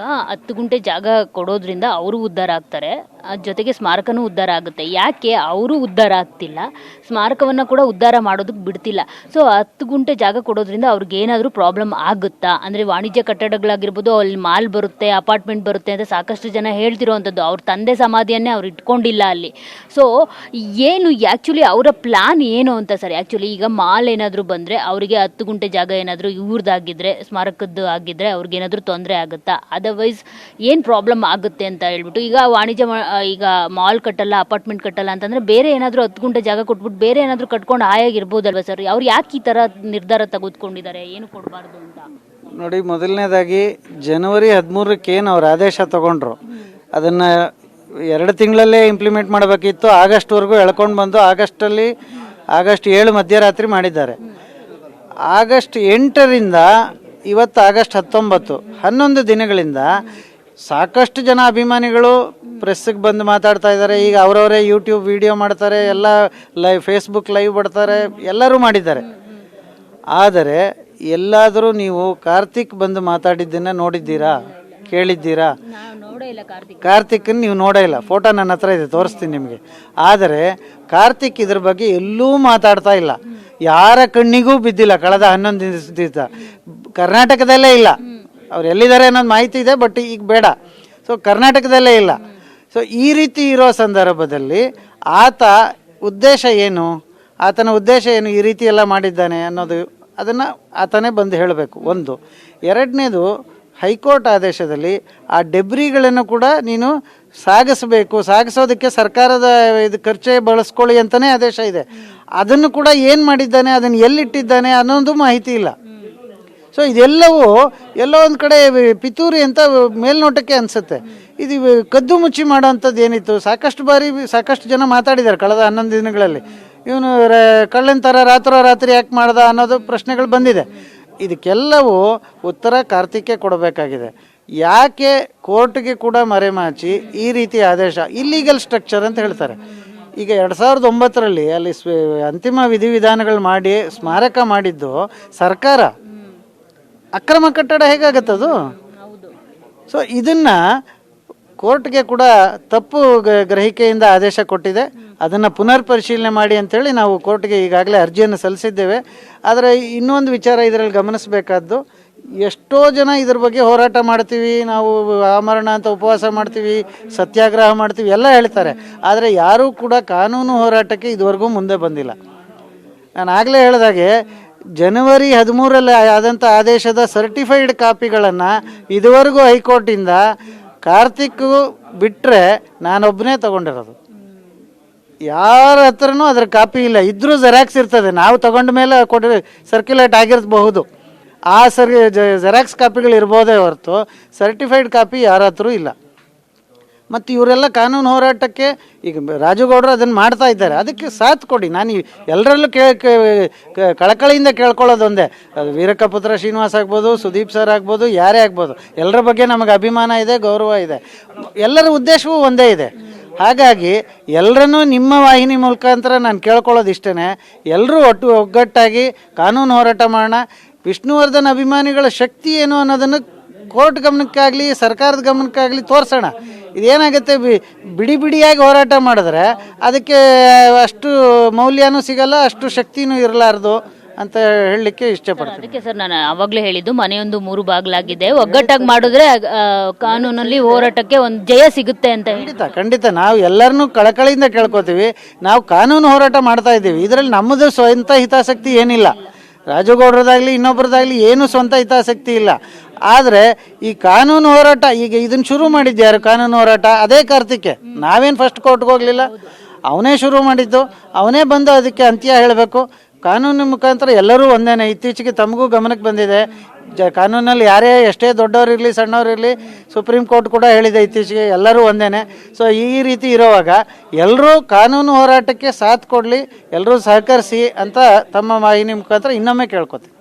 ಹತ್ತು ಗುಂಟೆ ಜಾಗ ಕೊಡೋದ್ರಿಂದ ಅವರು ಉದ್ಧಾರ ಆಗ್ತಾರೆ. ಜೊತೆಗೆ ಸ್ಮಾರಕನೂ ಉದ್ಧಾರ ಆಗುತ್ತೆ. ಯಾಕೆ? ಅವರು ಉದ್ಧಾರ ಆಗ್ತಿಲ್ಲ. ಸ್ಮಾರಕವನ್ನು ಕೂಡ ಉದ್ಧಾರ ಮಾಡೋದಕ್ಕೆ ಬಿಡ್ತಿಲ್ಲ. ಸೊ ಹತ್ತು ಗುಂಟೆ ಜಾಗ ಕೊಡೋದ್ರಿಂದ ಅವ್ರಿಗೆ ಏನಾದರೂ ಪ್ರಾಬ್ಲಮ್ ಆಗುತ್ತಾ? ಅಂದರೆ ವಾಣಿಜ್ಯ ಕಟ್ಟಡಗಳಾಗಿರ್ಬೋದು, ಅಲ್ಲಿ ಮಾಲ್ ಬರುತ್ತೆ ಅಪಾರ್ಟ್ಮೆಂಟ್ ಬರುತ್ತೆ ಅಂತ ಸಾಕಷ್ಟು ಜನ ಹೇಳ್ತಿರೋವಂಥದ್ದು. ಅವ್ರ ತಂದೆ ಸಮಾಧಿಯನ್ನೇ ಅವ್ರು ಇಟ್ಕೊಂಡಿಲ್ಲ ಅಲ್ಲಿ. ಸೊ ಏನು ಆ್ಯಕ್ಚುಲಿ ಅವರ ಪ್ಲಾನ್ ಏನು ಅಂತ ಸರ್? ಆ್ಯಕ್ಚುಲಿ ಈಗ ಮಾಲ್ ಏನಾದರೂ ಬಂದರೆ ಅವರಿಗೆ ಹತ್ತು ಗುಂಟೆ ಜಾಗ ಏನಾದರೂ ಇವ್ರದ್ದಾಗಿದ್ದರೆ ಸ್ಮಾರಕದ್ದು ಆಗಿದ್ದರೆ ಅವ್ರಿಗೇನಾದರೂ ತೊಂದರೆ ಆಗುತ್ತಾ? ಅದರ್ವೈಸ್ ಏನು ಪ್ರಾಬ್ಲಮ್ ಆಗುತ್ತೆ ಅಂತ ಹೇಳ್ಬಿಟ್ಟು ಈಗ ವಾಣಿಜ್ಯ ಈಗ ಮಾಲ್ ಕಟ್ಟಲ್ಲ, ಅಪಾರ್ಟ್ಮೆಂಟ್ ಕಟ್ಟಲ್ಲ ಅಂತಂದರೆ ಬೇರೆ ಏನಾದರೂ ಹತ್ತು ಗುಂಟೆ ಜಾಗ ಕೊಟ್ಬಿಟ್ಟು ಬೇರೆ ಏನಾದರೂ ಕಟ್ಕೊಂಡು ಆಯಾಗಿರ್ಬೋದಲ್ವ ಸರ್? ಅವ್ರು ಯಾಕೆ ಈ ಥರ ನಿರ್ಧಾರ ತೆಗೆದುಕೊಂಡಿದ್ದಾರೆ? ಏನು ಕೊಡಬಾರ್ದು ಅಂತ? ನೋಡಿ, ಮೊದಲನೇದಾಗಿ ಜನವರಿ ಹದಿಮೂರಕ್ಕೆ ಏನು ಅವ್ರು ಆದೇಶ ತಗೊಂಡ್ರು? ಅದನ್ನು ಎರಡು ತಿಂಗಳಲ್ಲೇ ಇಂಪ್ಲಿಮೆಂಟ್ ಮಾಡಬೇಕಿತ್ತು. ಆಗಸ್ಟ್ವರೆಗೂ ಎಳ್ಕೊಂಡು ಬಂದು ಆಗಸ್ಟಲ್ಲಿ, ಆಗಸ್ಟ್ ಏಳು ಮಧ್ಯರಾತ್ರಿ ಮಾಡಿದ್ದಾರೆ. ಆಗಸ್ಟ್ ಎಂಟರಿಂದ ಇವತ್ತು ಆಗಸ್ಟ್ ಹತ್ತೊಂಬತ್ತು, ಹನ್ನೊಂದು ದಿನಗಳಿಂದ ಸಾಕಷ್ಟು ಜನ ಅಭಿಮಾನಿಗಳು ಪ್ರೆಸ್ಸಿಗೆ ಬಂದು ಮಾತಾಡ್ತಾ ಇದ್ದಾರೆ ಈಗ ಅವರವರೇ ಯೂಟ್ಯೂಬ್ ವಿಡಿಯೋ ಮಾಡ್ತಾರೆ ಎಲ್ಲ ಲೈವ್ ಫೇಸ್ಬುಕ್ ಲೈವ್ ಬಿಡ್ತಾರೆ ಎಲ್ಲರೂ ಮಾಡಿದ್ದಾರೆ. ಆದರೆ ಎಲ್ಲಾದರೂ ನೀವು ಕಾರ್ತಿಕ್ ಬಂದು ಮಾತಾಡಿದ್ದನ್ನ ನೋಡಿದ್ದೀರಾ? ಕೇಳಿದ್ದೀರಾ? ಕಾರ್ತಿಕ್ನ ನೀವು ನೋಡೇ ಇಲ್ಲ. ಫೋಟೋ ನನ್ನ ಹತ್ರ ಇದೆ ತೋರಿಸ್ತೀನಿ ನಿಮಗೆ. ಆದರೆ ಕಾರ್ತಿಕ್ ಇದ್ರ ಬಗ್ಗೆ ಎಲ್ಲೂ ಮಾತಾಡ್ತಾ ಇಲ್ಲ. ಯಾರ ಕಣ್ಣಿಗೂ ಬಿದ್ದಿಲ್ಲ ಕಳೆದ ಹನ್ನೊಂದು ದಿವಸ. ಕರ್ನಾಟಕದಲ್ಲೇ ಇಲ್ಲ. ಅವ್ರು ಎಲ್ಲಿದ್ದಾರೆ ಅನ್ನೋದು ಮಾಹಿತಿ ಇದೆ ಬಟ್ ಈಗ ಬೇಡ. ಸೊ ಕರ್ನಾಟಕದಲ್ಲೇ ಇಲ್ಲ. ಸೊ ಈ ರೀತಿ ಇರೋ ಸಂದರ್ಭದಲ್ಲಿ ಆತ ಉದ್ದೇಶ ಏನು? ಆತನ ಉದ್ದೇಶ ಏನು ಈ ರೀತಿ ಎಲ್ಲ ಮಾಡಿದ್ದಾನೆ ಅನ್ನೋದು ಅದನ್ನು ಆತನೇ ಬಂದು ಹೇಳಬೇಕು. ಒಂದು. ಎರಡನೇದು, ಹೈಕೋರ್ಟ್ ಆದೇಶದಲ್ಲಿ ಆ ಡೆಬ್ರಿಗಳನ್ನು ಕೂಡ ನೀನು ಸಾಗಿಸಬೇಕು. ಸಾಗಿಸೋದಕ್ಕೆ ಸರ್ಕಾರದ ಇದು ಖರ್ಚೆ ಬಳಸ್ಕೊಳ್ಳಿ ಅಂತಲೇ ಆದೇಶ ಇದೆ. ಅದನ್ನು ಕೂಡ ಏನು ಮಾಡಿದ್ದಾನೆ? ಅದನ್ನು ಎಲ್ಲಿಟ್ಟಿದ್ದಾನೆ ಅನ್ನೋದು ಮಾಹಿತಿ ಇಲ್ಲ. ಸೊ ಇದೆಲ್ಲವೂ ಎಲ್ಲೋ ಒಂದು ಕಡೆ ಪಿತೂರಿ ಅಂತ ಮೇಲ್ನೋಟಕ್ಕೆ ಅನಿಸುತ್ತೆ. ಇದು ಕದ್ದು ಮುಚ್ಚಿ ಮಾಡೋವಂಥದ್ದು ಏನಿತ್ತು? ಸಾಕಷ್ಟು ಬಾರಿ ಸಾಕಷ್ಟು ಜನ ಮಾತಾಡಿದ್ದಾರೆ ಕಳೆದ ಹನ್ನೊಂದು ದಿನಗಳಲ್ಲಿ. ಇವನು ಕಳ್ಳನ ಥರ ರಾತ್ರೋರಾತ್ರಿ ಯಾಕೆ ಮಾಡ್ದ ಅನ್ನೋದು ಪ್ರಶ್ನೆಗಳು ಬಂದಿದೆ. ಇದಕ್ಕೆಲ್ಲವೂ ಉತ್ತರ ಕಾರ್ತಿಕ್ಕೆ ಕೊಡಬೇಕಾಗಿದೆ. ಯಾಕೆ ಕೋರ್ಟ್ಗೆ ಕೂಡ ಮರೆಮಾಚಿ ಈ ರೀತಿ ಆದೇಶ ಇಲ್ಲೀಗಲ್ ಸ್ಟ್ರಕ್ಚರ್ ಅಂತ ಹೇಳ್ತಾರೆ. ಈಗ ಎರಡು ಸಾವಿರದ ಒಂಬತ್ತರಲ್ಲಿ ಅಲ್ಲಿ ಅಂತಿಮ ವಿಧಿವಿಧಾನಗಳು ಮಾಡಿ ಸ್ಮಾರಕ ಮಾಡಿದ್ದು ಸರ್ಕಾರ. ಅಕ್ರಮ ಕಟ್ಟಡ ಹೇಗಾಗತ್ತದು ಸೊ ಇದನ್ನ ಕೋರ್ಟ್ಗೆ ಕೂಡ ತಪ್ಪು ಗ- ಗ್ರಹಿಕೆಯಿಂದ ಆದೇಶ ಕೊಟ್ಟಿದೆ. ಅದನ್ನು ಪುನರ್ ಪರಿಶೀಲನೆ ಮಾಡಿ ಅಂತೇಳಿ ನಾವು ಕೋರ್ಟ್ಗೆ ಈಗಾಗಲೇ ಅರ್ಜಿಯನ್ನು ಸಲ್ಲಿಸಿದ್ದೇವೆ. ಆದರೆ ಇನ್ನೊಂದು ವಿಚಾರ ಇದರಲ್ಲಿ ಗಮನಿಸಬೇಕಾದ್ದು ಎಷ್ಟೋ ಜನ ಇದ್ರ ಬಗ್ಗೆ ಹೋರಾಟ ಮಾಡ್ತೀವಿ ನಾವು ಆಮರಣ ಅಂತ ಉಪವಾಸ ಮಾಡ್ತೀವಿ ಸತ್ಯಾಗ್ರಹ ಮಾಡ್ತೀವಿ ಎಲ್ಲ ಹೇಳ್ತಾರೆ. ಆದರೆ ಯಾರೂ ಕೂಡ ಕಾನೂನು ಹೋರಾಟಕ್ಕೆ ಇದುವರೆಗೂ ಮುಂದೆ ಬಂದಿಲ್ಲ. ನಾನು ಆಗಲೇ ಹೇಳಿದಾಗೆ ಜನವರಿ ಹದಿಮೂರಲ್ಲಿ ಆದಂಥ ಆದೇಶದ ಸರ್ಟಿಫೈಡ್ ಕಾಪಿಗಳನ್ನು ಇದುವರೆಗೂ ಹೈಕೋರ್ಟಿಂದ ಕಾರ್ತಿಕ್ ಬಿಟ್ಟರೆ ನಾನೊಬ್ಬನೇ ತಗೊಂಡಿರೋದು. ಯಾರ ಹತ್ರನೂ ಅದರ ಕಾಪಿ ಇಲ್ಲ. ಇದ್ರೂ ಜೆರಾಕ್ಸ್ ಇರ್ತದೆ. ನಾವು ತಗೊಂಡ ಮೇಲೆ ಕೊಟ್ಟು ಸರ್ಕ್ಯುಲೇಟ್ ಆಗಿರಬಹುದು. ಆ ಸರ್ ಜೆರಾಕ್ಸ್ ಕಾಪಿಗಳು ಇರ್ಬೋದೇ ಹೊರತು ಸರ್ಟಿಫೈಡ್ ಕಾಪಿ ಯಾರ ಹತ್ರ ಇಲ್ಲ. ಮತ್ತು ಇವರೆಲ್ಲ ಕಾನೂನು ಹೋರಾಟಕ್ಕೆ ಈಗ ರಾಜುಗೌಡರು ಅದನ್ನು ಮಾಡ್ತಾ ಇದ್ದಾರೆ. ಅದಕ್ಕೆ ಸಾಥ್ ಕೊಡಿ. ನಾನು ಎಲ್ಲರಲ್ಲೂ ಕೇ, ಕೇ- ಕಳಕಳಿಯಿಂದ ಕೇಳ್ಕೊಳ್ಳೋದು ಒಂದೇ. ಅದು ವೀರಕ್ಕಪುತ್ರ ಶ್ರೀನಿವಾಸ್ ಆಗ್ಬೋದು, ಸುದೀಪ್ ಸರ್ ಆಗ್ಬೋದು, ಯಾರೇ ಆಗ್ಬೋದು. ಎಲ್ಲರ ಬಗ್ಗೆ ನಮಗೆ ಅಭಿಮಾನ ಇದೆ, ಗೌರವ ಇದೆ. ಎಲ್ಲರ ಉದ್ದೇಶವೂ ಒಂದೇ ಇದೆ. ಹಾಗಾಗಿ ಎಲ್ಲರನ್ನೂ ನಿಮ್ಮ ವಾಹಿನಿ ಮುಖಾಂತರ ನಾನು ಕೇಳ್ಕೊಳ್ಳೋದು ಇಷ್ಟೇ ಎಲ್ಲರೂ ಒಟ್ಟು ಒಗ್ಗಟ್ಟಾಗಿ ಕಾನೂನು ಹೋರಾಟ ಮಾಡೋಣ. ವಿಷ್ಣುವರ್ಧನ್ ಅಭಿಮಾನಿಗಳ ಶಕ್ತಿ ಏನು ಅನ್ನೋದನ್ನು ಕೋರ್ಟ್ ಗಮನಕ್ಕಾಗಲಿ, ಸರ್ಕಾರದ ಗಮನಕ್ಕಾಗಲಿ ತೋರಿಸೋಣ. ಇದೇನಾಗುತ್ತೆ? ಬಿಡಿ ಬಿಡಿಯಾಗಿ ಹೋರಾಟ ಮಾಡಿದ್ರೆ ಅದಕ್ಕೆ ಅಷ್ಟು ಮೌಲ್ಯನೂ ಸಿಗಲ್ಲ ಅಷ್ಟು ಶಕ್ತಿನೂ ಇರಲಾರ್ದು ಅಂತ ಹೇಳಲಿಕ್ಕೆ ಇಷ್ಟಪಡ್ತೀನಿ. ಅದಕ್ಕೆ ಸರ್ ನಾನು ಆವಾಗಲೇ ಹೇಳಿದ್ದು ಮನೆಯೊಂದು ಮೂರು ಬಾಗಿಲಾಗಿದೆ. ಒಗ್ಗಟ್ಟಾಗಿ ಮಾಡಿದ್ರೆ ಆ, ಕಾನೂನಲ್ಲಿ ಹೋರಾಟಕ್ಕೆ ಒಂದು ಜಯ ಸಿಗುತ್ತೆ ಅಂತ ಹೇಳಿ. ಖಂಡಿತ ಖಂಡಿತ. ನಾವು ಎಲ್ಲರನ್ನೂ ಕಳಕಳಿಯಿಂದ ಕೇಳ್ಕೊತೀವಿ. ನಾವು ಕಾನೂನು ಹೋರಾಟ ಮಾಡ್ತಾ ಇದ್ದೀವಿ. ಇದರಲ್ಲಿ ನಮ್ಮದು ಸ್ವಂತ ಹಿತಾಸಕ್ತಿ ಏನಿಲ್ಲ. ರಾಜಗೌಡರದಾಗಲಿ ಇನ್ನೊಬ್ಬರದಾಗಲಿ ಏನೂ ಸ್ವಂತ ಹಿತಾಸಕ್ತಿ ಇಲ್ಲ. ಆದರೆ ಈ ಕಾನೂನು ಹೋರಾಟ, ಈಗ ಇದನ್ನು ಶುರು ಮಾಡಿದ್ಯಾರು ಕಾನೂನು ಹೋರಾಟ? ಅದೇ ಕಾರ್ತಿಕೆ ನಾವೇನು ಫಸ್ಟ್ ಕೋರ್ಟ್ಗೆ ಹೋಗಲಿಲ್ಲ. ಅವನೇ ಶುರು ಮಾಡಿದ್ದು. ಅವನೇ ಬಂದು ಅದಕ್ಕೆ ಅಂತ್ಯ ಹೇಳಬೇಕು. ಕಾನೂನು ಮುಖಾಂತರ ಎಲ್ಲರೂ ಒಂದೇನೆ. ಇತ್ತೀಚೆಗೆ ತಮಗೂ ಗಮನಕ್ಕೆ ಬಂದಿದೆ. ಜ, ಕಾನೂನಲ್ಲಿ ಯಾರೇ ಎಷ್ಟೇ ದೊಡ್ಡವರಿರಲಿ ಸಣ್ಣವರಿರಲಿ ಸುಪ್ರೀಂ ಕೋರ್ಟ್ ಕೂಡ ಹೇಳಿದೆ ಇತ್ತೀಚೆಗೆ ಎಲ್ಲರೂ ಒಂದೇನೆ. ಸೊ ಈ ರೀತಿ ಇರುವಾಗ ಎಲ್ಲರೂ ಕಾನೂನು ಹೋರಾಟಕ್ಕೆ ಸಾಥ್ ಕೊಡಲಿ ಎಲ್ಲರೂ ಸಹಕರಿಸಿ ಅಂತ ತಮ್ಮ ವಾಹಿನಿ ಮುಖಾಂತರ ಇನ್ನೊಮ್ಮೆ ಕೇಳ್ಕೊತೀನಿ.